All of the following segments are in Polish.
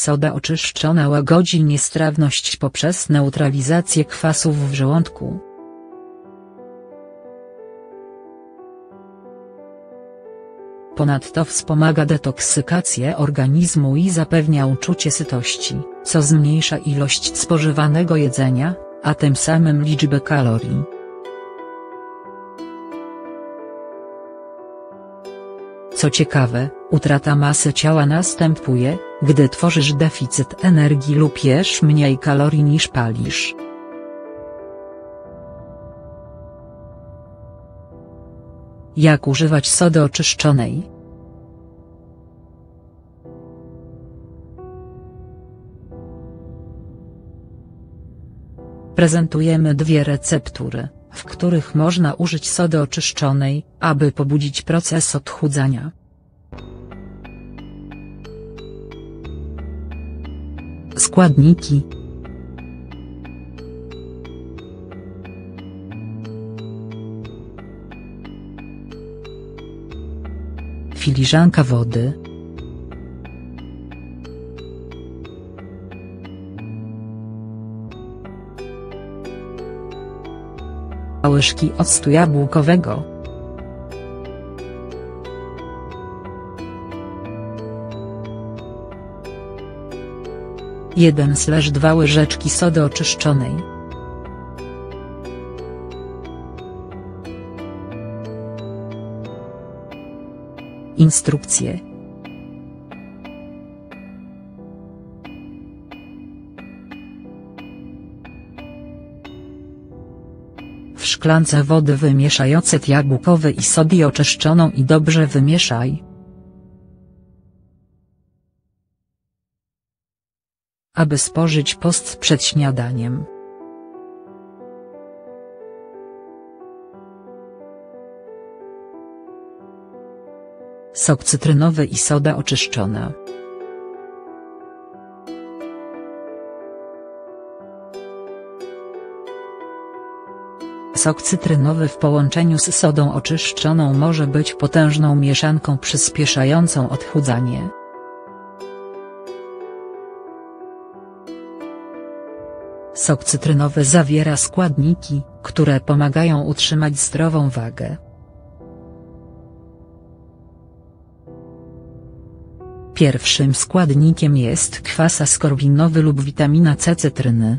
Soda oczyszczona łagodzi niestrawność poprzez neutralizację kwasów w żołądku. Ponadto wspomaga detoksykację organizmu i zapewnia uczucie sytości, co zmniejsza ilość spożywanego jedzenia, a tym samym liczbę kalorii. Co ciekawe, utrata masy ciała następuje, gdy tworzysz deficyt energii lub jesz mniej kalorii niż palisz. Jak używać sody oczyszczonej? Prezentujemy dwie receptury, w których można użyć sody oczyszczonej, aby pobudzić proces odchudzania. Składniki Filiżanka wody Łyżki octu jabłkowego 1/2 łyżeczki sody oczyszczonej. Instrukcje W szklance wody wymieszaj ocet jabłkowy i sodę oczyszczoną i dobrze wymieszaj. aby spożyć post przed śniadaniem. Sok cytrynowy i soda oczyszczona. Sok cytrynowy w połączeniu z sodą oczyszczoną może być potężną mieszanką przyspieszającą odchudzanie. Sok cytrynowy zawiera składniki, które pomagają utrzymać zdrową wagę. Pierwszym składnikiem jest kwas askorbinowy lub witamina C cytryny.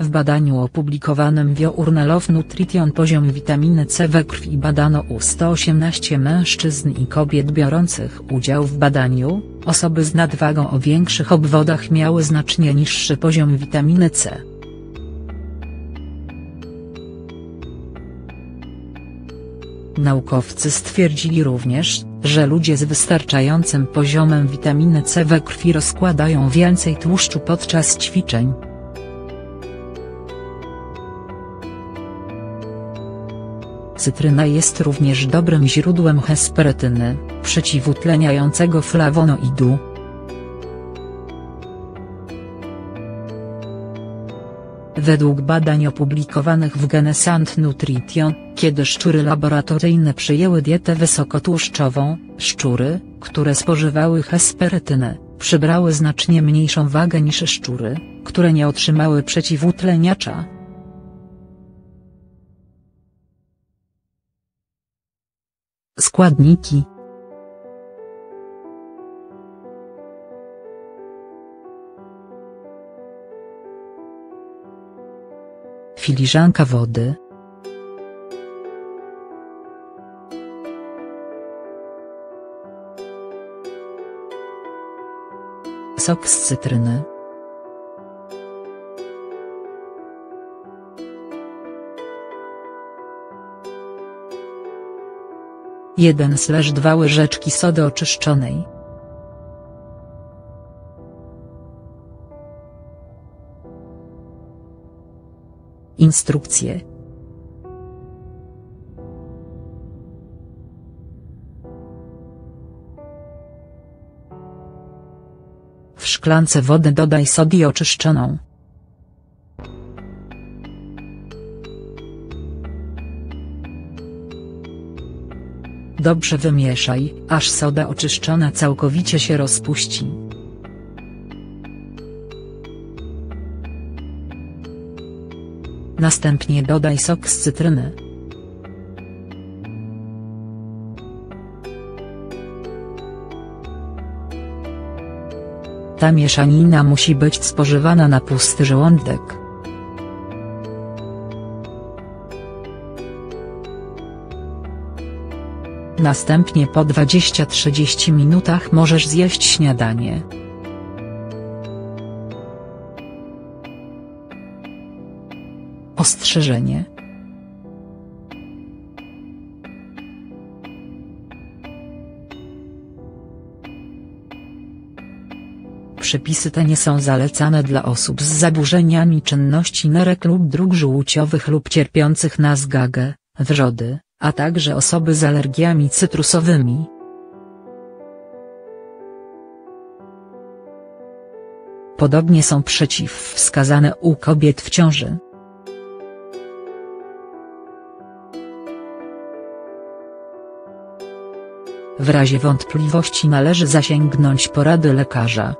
W badaniu opublikowanym w Journal of Nutrition poziom witaminy C we krwi badano u 118 mężczyzn i kobiet biorących udział w badaniu, osoby z nadwagą o większych obwodach miały znacznie niższy poziom witaminy C. Naukowcy stwierdzili również, że ludzie z wystarczającym poziomem witaminy C we krwi rozkładają więcej tłuszczu podczas ćwiczeń. Cytryna jest również dobrym źródłem hesperytyny, przeciwutleniającego flawonoidu. Według badań opublikowanych w Genesant Nutrition, kiedy szczury laboratoryjne przyjęły dietę wysokotłuszczową, szczury, które spożywały hesperytynę, przybrały znacznie mniejszą wagę niż szczury, które nie otrzymały przeciwutleniacza. Składniki Filiżanka wody Sok z cytryny 1/2 łyżeczki sody oczyszczonej. konstrukcję. W szklance wody dodaj sodię oczyszczoną. Dobrze wymieszaj, aż soda oczyszczona całkowicie się rozpuści. Następnie dodaj sok z cytryny. Ta mieszanina musi być spożywana na pusty żołądek. Następnie po 20-30 minutach możesz zjeść śniadanie. Przepisy te nie są zalecane dla osób z zaburzeniami czynności nerek lub dróg żółciowych lub cierpiących na zgagę, wrzody, a także osoby z alergiami cytrusowymi. Podobnie są przeciwwskazane u kobiet w ciąży. W razie wątpliwości należy zasięgnąć porady lekarza.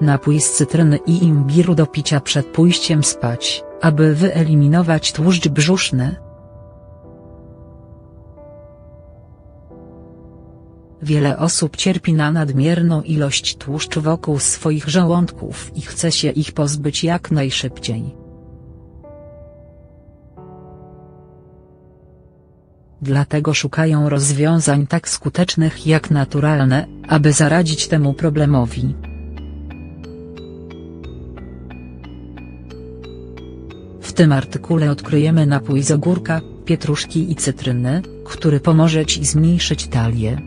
Napój z cytryny i imbiru do picia przed pójściem spać, aby wyeliminować tłuszcz brzuszny. Wiele osób cierpi na nadmierną ilość tłuszczu wokół swoich żołądków i chce się ich pozbyć jak najszybciej. Dlatego szukają rozwiązań tak skutecznych jak naturalne, aby zaradzić temu problemowi. W tym artykule odkryjemy napój z ogórka, pietruszki i cytryny, który pomoże Ci zmniejszyć talię.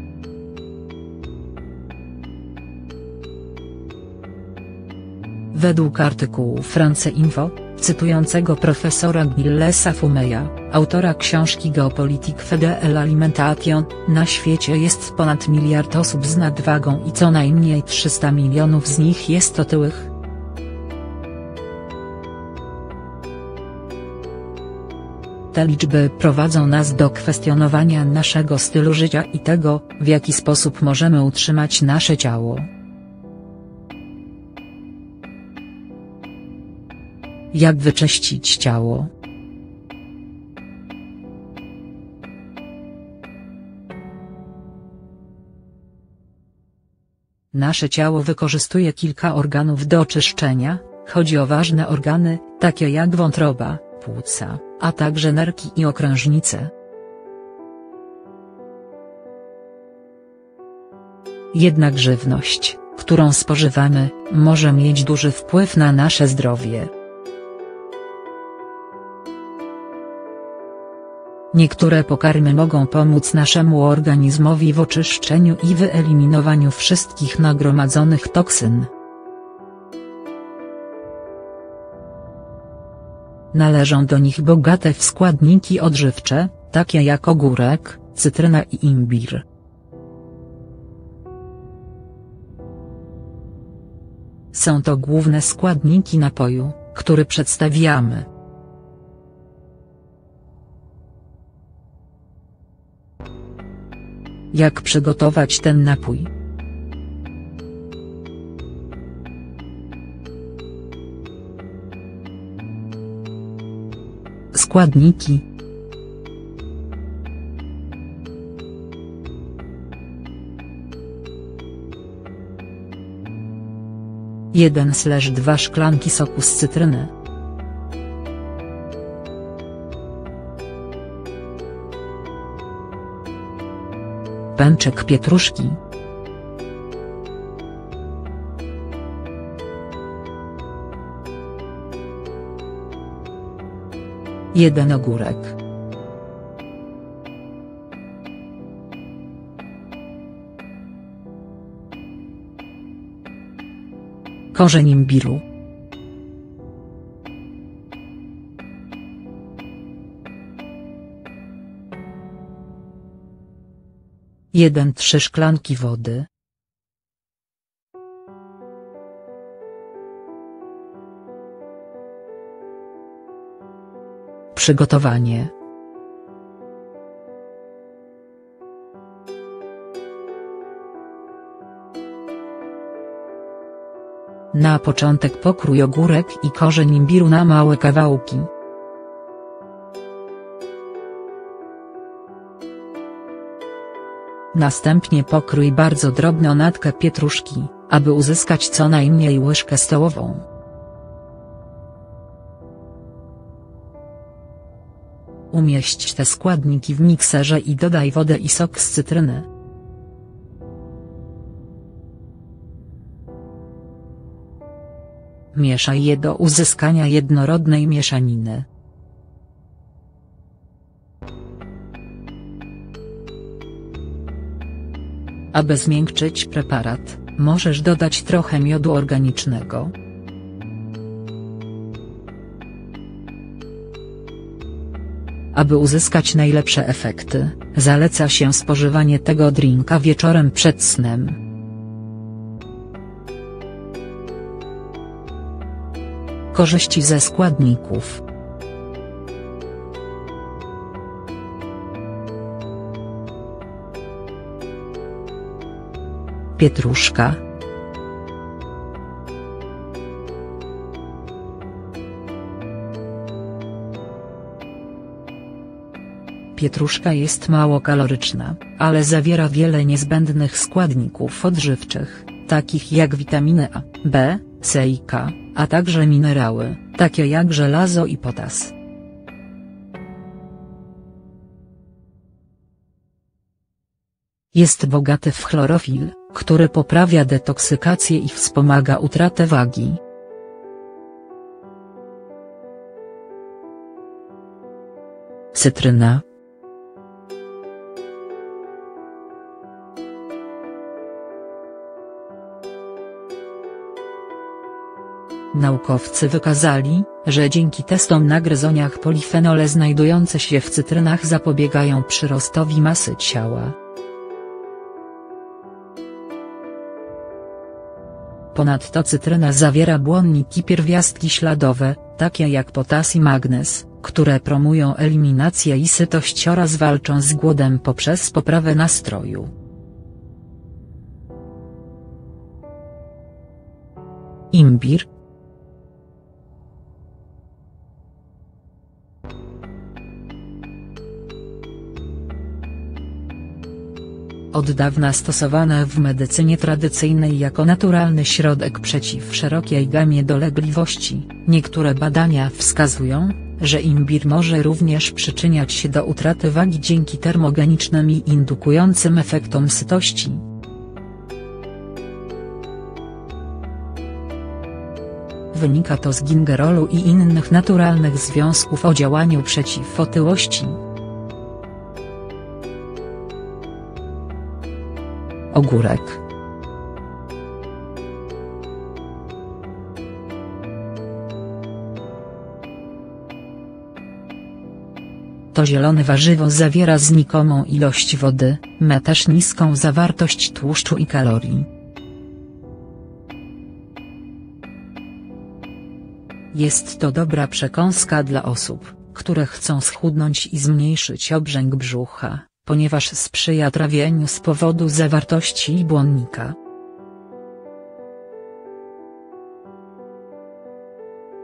Według artykułu France Info, cytującego profesora Gillesa Fumeya, autora książki Geopolitik Fede l'Alimentation, na świecie jest ponad miliard osób z nadwagą i co najmniej 300 milionów z nich jest otyłych. Te liczby prowadzą nas do kwestionowania naszego stylu życia i tego, w jaki sposób możemy utrzymać nasze ciało. Jak wyczyścić ciało? Nasze ciało wykorzystuje kilka organów do oczyszczenia, chodzi o ważne organy, takie jak wątroba, płuca, a także nerki i okrężnice. Jednak żywność, którą spożywamy, może mieć duży wpływ na nasze zdrowie. Niektóre pokarmy mogą pomóc naszemu organizmowi w oczyszczeniu i wyeliminowaniu wszystkich nagromadzonych toksyn. Należą do nich bogate w składniki odżywcze, takie jak ogórek, cytryna i imbir. Są to główne składniki napoju, który przedstawiamy. Jak przygotować ten napój? Składniki Jeden slash dwa szklanki soku z cytryny. Pęczek pietruszki. Jeden ogórek. Korzeń imbiru. 1-3 szklanki wody. Przygotowanie Na początek pokrój ogórek i korzeń imbiru na małe kawałki. Następnie pokrój bardzo drobno natkę pietruszki, aby uzyskać co najmniej łyżkę stołową. Umieść te składniki w mikserze i dodaj wodę i sok z cytryny. Mieszaj je do uzyskania jednorodnej mieszaniny. Aby zmiękczyć preparat, możesz dodać trochę miodu organicznego. Aby uzyskać najlepsze efekty, zaleca się spożywanie tego drinka wieczorem przed snem. Korzyści ze składników Pietruszka Pietruszka jest mało kaloryczna, ale zawiera wiele niezbędnych składników odżywczych, takich jak witaminy A, B, C i K, a także minerały, takie jak żelazo i potas. Jest bogaty w chlorofil, który poprawia detoksykację i wspomaga utratę wagi. Cytryna Naukowcy wykazali, że dzięki testom na gryzoniach polifenole znajdujące się w cytrynach zapobiegają przyrostowi masy ciała. Ponadto cytryna zawiera błonniki pierwiastki śladowe, takie jak potas i magnez, które promują eliminację i sytość oraz walczą z głodem poprzez poprawę nastroju. Imbir, Od dawna stosowane w medycynie tradycyjnej jako naturalny środek przeciw szerokiej gamie dolegliwości, niektóre badania wskazują, że imbir może również przyczyniać się do utraty wagi dzięki termogenicznym i indukującym efektom sytości. Wynika to z gingerolu i innych naturalnych związków o działaniu przeciw otyłości. Ogórek. To zielone warzywo zawiera znikomą ilość wody, ma też niską zawartość tłuszczu i kalorii. Jest to dobra przekąska dla osób, które chcą schudnąć i zmniejszyć obrzęk brzucha ponieważ sprzyja trawieniu z powodu zawartości błonnika.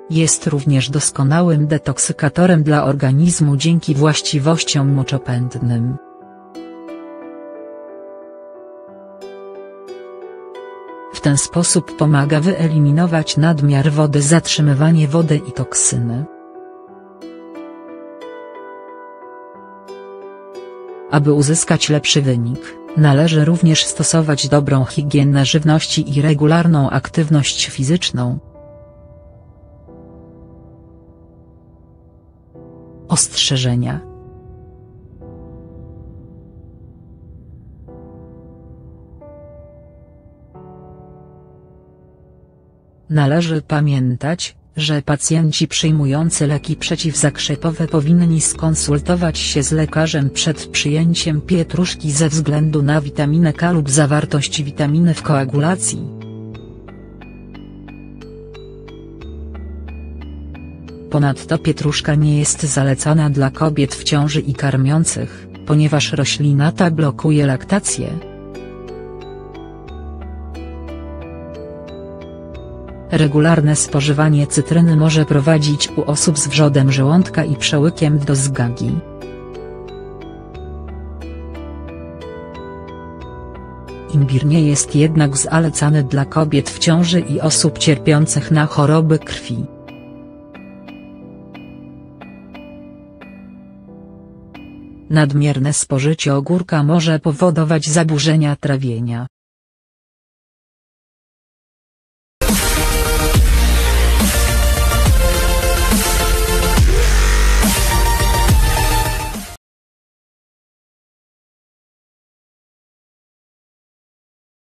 Jest również doskonałym detoksykatorem dla organizmu dzięki właściwościom moczopędnym. W ten sposób pomaga wyeliminować nadmiar wody zatrzymywanie wody i toksyny. Aby uzyskać lepszy wynik, należy również stosować dobrą higienę żywności i regularną aktywność fizyczną. Ostrzeżenia Należy pamiętać, że pacjenci przyjmujący leki przeciwzakrzepowe powinni skonsultować się z lekarzem przed przyjęciem pietruszki ze względu na witaminę K lub zawartość witaminy w koagulacji. Ponadto pietruszka nie jest zalecana dla kobiet w ciąży i karmiących, ponieważ roślina ta blokuje laktację. Regularne spożywanie cytryny może prowadzić u osób z wrzodem żołądka i przełykiem do zgagi. Imbir nie jest jednak zalecany dla kobiet w ciąży i osób cierpiących na choroby krwi. Nadmierne spożycie ogórka może powodować zaburzenia trawienia,